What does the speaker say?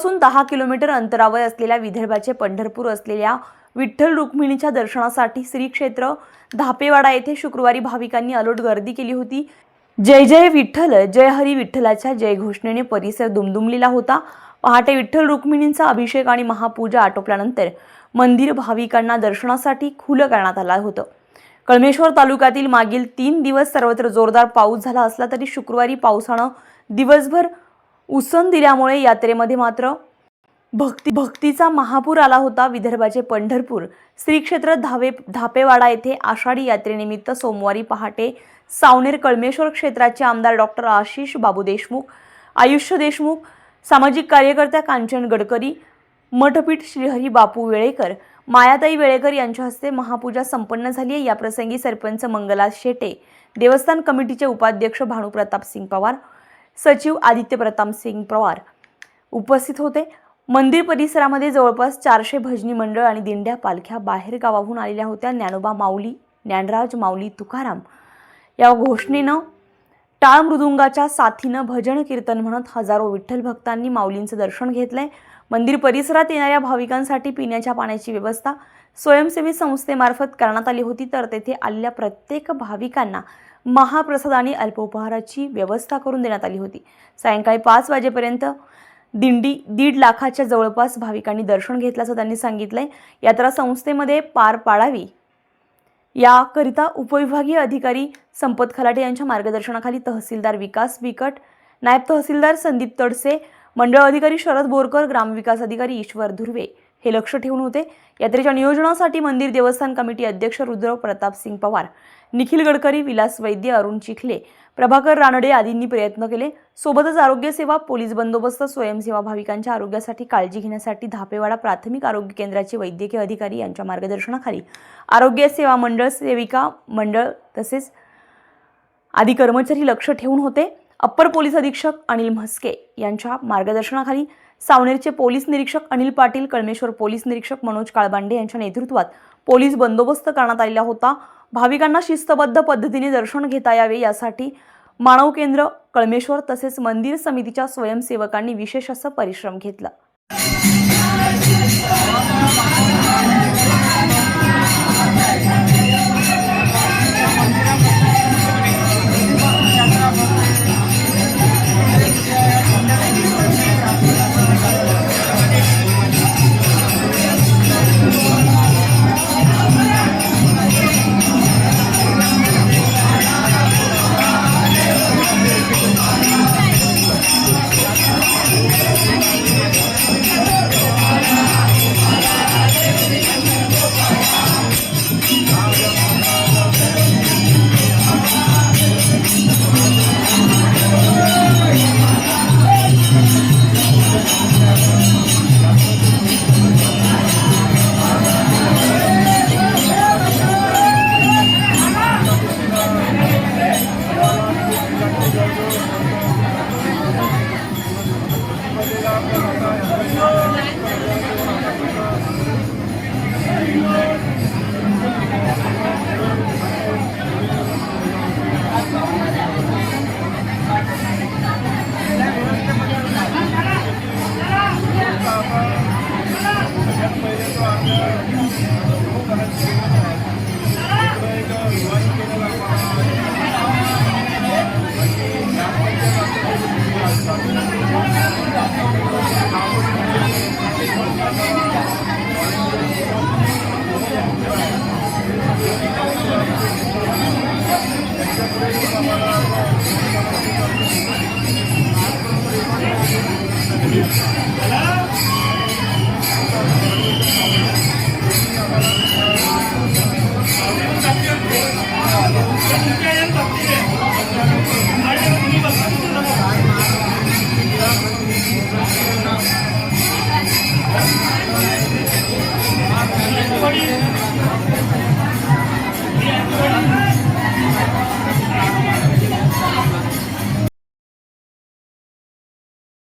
पासून दहा किलोमीटर अंतरावर असलेल्या विदर्भाचे पंढरपूर असलेल्या विठ्ठल रुक्मिणीच्या दर्शनासाठी श्री क्षेत्र धापेवाडा येथे शुक्रवारी भाविकांनी अलोट गर्दी केली होती. जय जय विठ्ठल जय हरी विठ्ठलाच्या जय घोषणेने परिसर दुमदुमलेला होता. पहाटे विठ्ठल रुक्मिणींचा अभिषेक आणि महापूजा आटोपल्यानंतर मंदिर भाविकांना दर्शनासाठी खुलं करण्यात आलं होतं. कळमेश्वर तालुक्यातील मागील तीन दिवस सर्वत्र जोरदार पाऊस झाला असला तरी शुक्रवारी पावसानं दिवसभर उसन दिल्यामुळे यात्रेमध्ये मात्र भक्ती भक्तीचा महापूर आला होता विदर्भाचे पंढरपूर. श्रीक्षेत्र धावे धापेवाडा येथे आषाढी यात्रेनिमित्त सोमवारी पहाटे सावनेर कळमेश्वर क्षेत्राचे आमदार डॉक्टर आशिष बाबू देशमुख आयुष्य देशमुख सामाजिक कार्यकर्त्या कांचन गडकरी मठपीठ श्रीहरी बापू वेळेकर मायाताई वेळेकर यांच्या हस्ते महापूजा संपन्न झाली आहे. याप्रसंगी सरपंच मंगला शेटे देवस्थान कमिटीचे उपाध्यक्ष भानुप्रताप सिंग पवार सचिव आदित्य प्रताप सिंग पवार उपस्थित होते. मंदिर परिसरामध्ये जवळपास चारशे भजनी मंडळ आणि दिंड्या पालख्या बाहेर गावाहून आलेल्या होत्या. ज्ञानोबा माऊली ज्ञानराज माऊली तुकाराम या घोषणेनं टाळ मृदुंगाच्या साथीनं भजन कीर्तन म्हणत हजारो विठ्ठल भक्तांनी माऊलींचं दर्शन घेतलंय. मंदिर परिसरात येणाऱ्या भाविकांसाठी पिण्याच्या पाण्याची व्यवस्था स्वयंसेवी संस्थेमार्फत करण्यात आली होती. तर तेथे आलेल्या प्रत्येक भाविकांना महाप्रसाद आणि अल्पोपहाराची व्यवस्था करून देण्यात आली होती. सायंकाळी पाच वाजेपर्यंत दिंडी दीड लाखाच्या जवळपास भाविकांनी दर्शन घेतल्याचं त्यांनी सांगितलंय. यात्रा संस्थेमध्ये पार पाडावी याकरिता उपविभागीय अधिकारी संपत खलाटे यांच्या मार्गदर्शनाखाली तहसीलदार विकास विकट नायब तहसीलदार संदीप तडसे मंडळ अधिकारी शरद बोरकर ग्रामविकास अधिकारी ईश्वर धुर्वे हे लक्ष ठेवून होते. यात्रेच्या नियोजनासाठी मंदिर देवस्थान कमिटी अध्यक्ष रुद्र प्रतापसिंग पवार निखिल गडकरी विलास वैद्य अरुण चिखले प्रभाकर रानडे आदींनी प्रयत्न केले. सोबतच आरोग्य सेवा पोलीस बंदोबस्त स्वयंसेवा भाविकांच्या आरोग्यासाठी काळजी घेण्यासाठी धापेवाडा प्राथमिक आरोग्य केंद्राचे वैद्यकीय अधिकारी यांच्या मार्गदर्शनाखाली आरोग्य सेवा मंडळ सेविका मंडळ तसेच आदी कर्मचारी लक्ष ठेवून होते. अप्पर पोलीस अधीक्षक अनिल म्हस्के यांच्या मार्गदर्शनाखाली सावनेरचे पोलीस निरीक्षक अनिल पाटील कळमेश्वर पोलीस निरीक्षक मनोज काळबांडे यांच्या नेतृत्वात पोलीस बंदोबस्त करण्यात आलेला होता. भाविकांना शिस्तबद्ध पद्धतीने दर्शन घेता यावे यासाठी मानव केंद्र कळमेश्वर तसेच मंदिर समितीच्या स्वयंसेवकांनी विशेष असं परिश्रम घेतला.